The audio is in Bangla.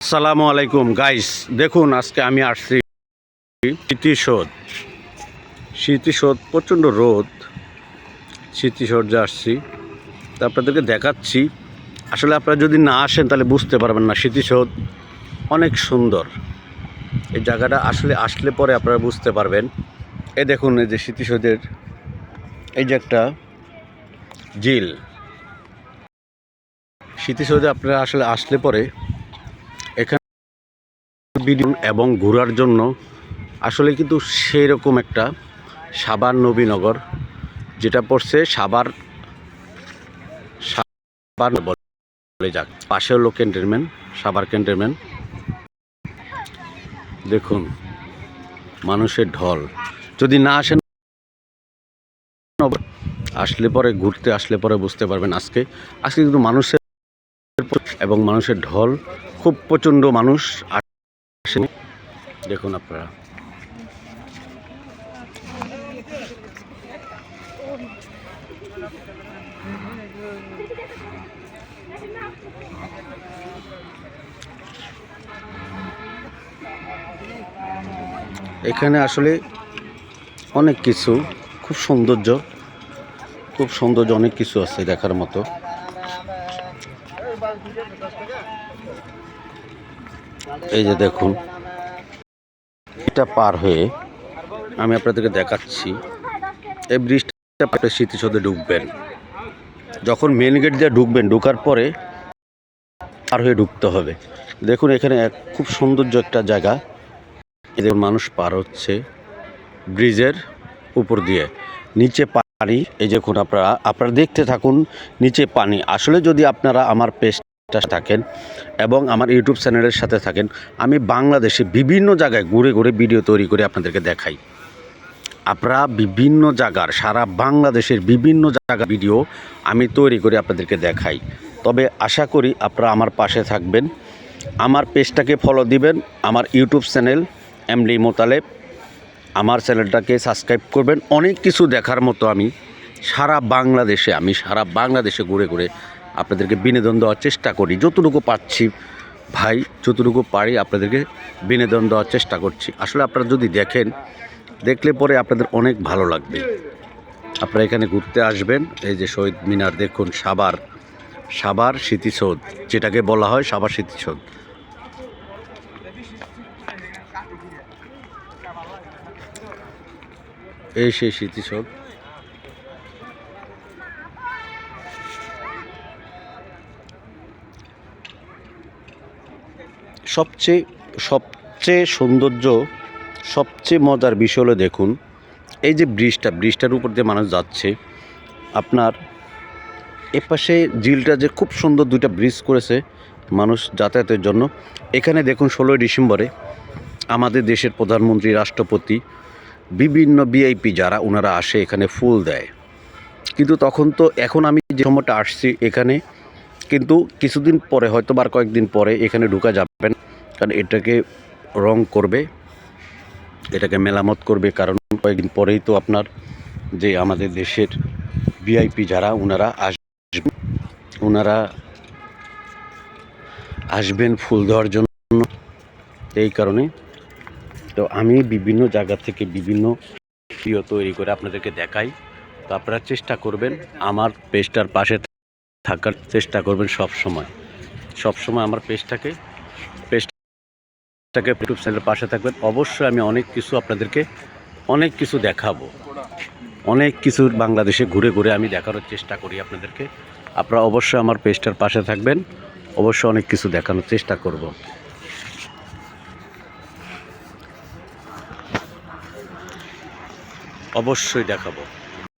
আসসালামু আলাইকুম গাইস দেখুন, আজকে আমি আসছি স্মৃতিসৌধ। স্মৃতিসৌধ, প্রচণ্ড রোদ। স্মৃতিসৌধে আসছি, তা আপনাদেরকে দেখাচ্ছি। আসলে আপনারা যদি না আসেন, তাহলে বুঝতে পারবেন না, স্মৃতিসৌধ অনেক সুন্দর। এই জায়গাটা আসলে আসলে পরে আপনারা বুঝতে পারবেন। এই দেখুন, এই যে স্মৃতিসৌধের এই যে একটা জিল স্মৃতিসৌধে আপনারা আসলে আসলে পরে ভিডিও এবং ঘোরার জন্য আসলে কিন্তু সেই রকম একটা সাবার নবীনগর, যেটা পড়ছে সাবার সাবার বলে যাক পাশে হলো ক্যান্টনমেন্ট সাবার ক্যান্টনমেন্ট। দেখুন, মানুষের ঢল। যদি না আসেন, আসলে পরে ঘুরতে, আসলে পরে বুঝতে পারবেন আজকে। আজকে কিন্তু মানুষের এবং মানুষের ঢল, খুব প্রচণ্ড মানুষ। দেখুন আপনারা। এখানে আসলে অনেক কিছু, খুব সৌন্দর্য খুব সৌন্দর্য অনেক কিছু আছে দেখার মতো। এই যে দেখুন, এটা পার হয়ে আমি আপনাদেরকে দেখাচ্ছি। এই ব্রিজটা আপনি স্মৃতিসৌধে ঢুকবেন। যখন মেন গেট দিয়ে ঢুকবেন, ঢুকার পরে পার হয়ে ঢুকতে হবে। দেখুন, এখানে এক খুব সৌন্দর্য একটা জায়গা। এদের মানুষ পার হচ্ছে ব্রিজের উপর দিয়ে। নিচে পানি, এই দেখুন, আপনারা আপনারা দেখতে থাকুন, নিচে পানি। আসলে যদি আপনারা আমার পেজটা থাকেন এবং আমার ইউটিউব চ্যানেলের সাথে থাকেন। আমি বাংলাদেশে বিভিন্ন জায়গায় ঘুরে ঘুরে ভিডিও তৈরি করে আপনাদেরকে দেখাই। আপনারা বিভিন্ন জায়গার, সারা বাংলাদেশের বিভিন্ন জায়গা ভিডিও আমি তৈরি করে আপনাদেরকে দেখাই। তবে আশা করি আপনারা আমার পাশে থাকবেন। আমার পেজটাকে ফলো দিবেন, আমার ইউটিউব চ্যানেল এমডি মোতালেব। আমার চ্যানেলটাকে সাবস্ক্রাইব করবেন। অনেক কিছু দেখার মতো আমি সারা বাংলাদেশে, আমি সারা বাংলাদেশে ঘুরে ঘুরে আপনাদেরকে বিনোদন দেওয়ার চেষ্টা করি। যতটুকু পাচ্ছি, ভাই, যতটুকু পারি আপনাদেরকে বিনোদন দেওয়ার চেষ্টা করছি। আসলে আপনারা যদি দেখেন, দেখলে পরে আপনাদের অনেক ভালো লাগবে। আপনারা এখানে ঘুরতে আসবেন, এই যে শহীদ মিনার দেখুন সাবার সাবার স্মৃতিসৌধ, যেটাকে বলা হয় সাবার স্মৃতিসৌধ। এই সেই স্মৃতিসৌধ। সবচেয়ে সবচেয়ে সৌন্দর্য, সবচেয়ে মজার বিষয় হলো দেখুন, এই যে ব্রিজটা, ব্রিজটার উপর দিয়ে মানুষ যাচ্ছে, আপনার এপাশে ঝিলটা যে খুব সুন্দর দুইটা ব্রিজ করেছে মানুষ যাতায়াতের জন্য। এখানে দেখুন ষোলোই ডিসেম্বরে আমাদের দেশের প্রধানমন্ত্রী, রাষ্ট্রপতি, বিভিন্ন ভিআইপি যারা, ওনারা আসে এখানে ফুল দেয়। কিন্তু তখন তো, এখন আমি যে সময়টা আসছি এখানে কিন্তু কিছুদিন পরে, হয়তো বা আর কয়েকদিন পরে এখানে ঢুকা যাবেন। কারণ এটাকে রং করবে, এটাকে মেরামত করবে, কারণ কয়েকদিন পরেই তো আপনার যে আমাদের দেশের ভিআইপি যারা, ওনারা আসবেন। ওনারা আসবেন ফুল দেওয়ার জন্য। এই কারণে তো আমি বিভিন্ন জায়গা থেকে বিভিন্ন ভিডিও তৈরি করে আপনাদেরকে দেখাই। তো আপনারা চেষ্টা করবেন আমার পেজটার পাশে থাকার চেষ্টা করবেন সব সময়। সব সময় আমার পেজটাকে পেজটাকে ইউটিউব চ্যানেলের পাশে থাকবেন। অবশ্যই আমি অনেক কিছু আপনাদেরকে অনেক কিছু দেখাবো। অনেক কিছু বাংলাদেশে ঘুরে ঘুরে আমি দেখানোর চেষ্টা করি আপনাদেরকে। আপনারা অবশ্যই আমার পেজটার পাশে থাকবেন। অবশ্যই অনেক কিছু দেখানোর চেষ্টা করব। অবশ্যই দেখাবো।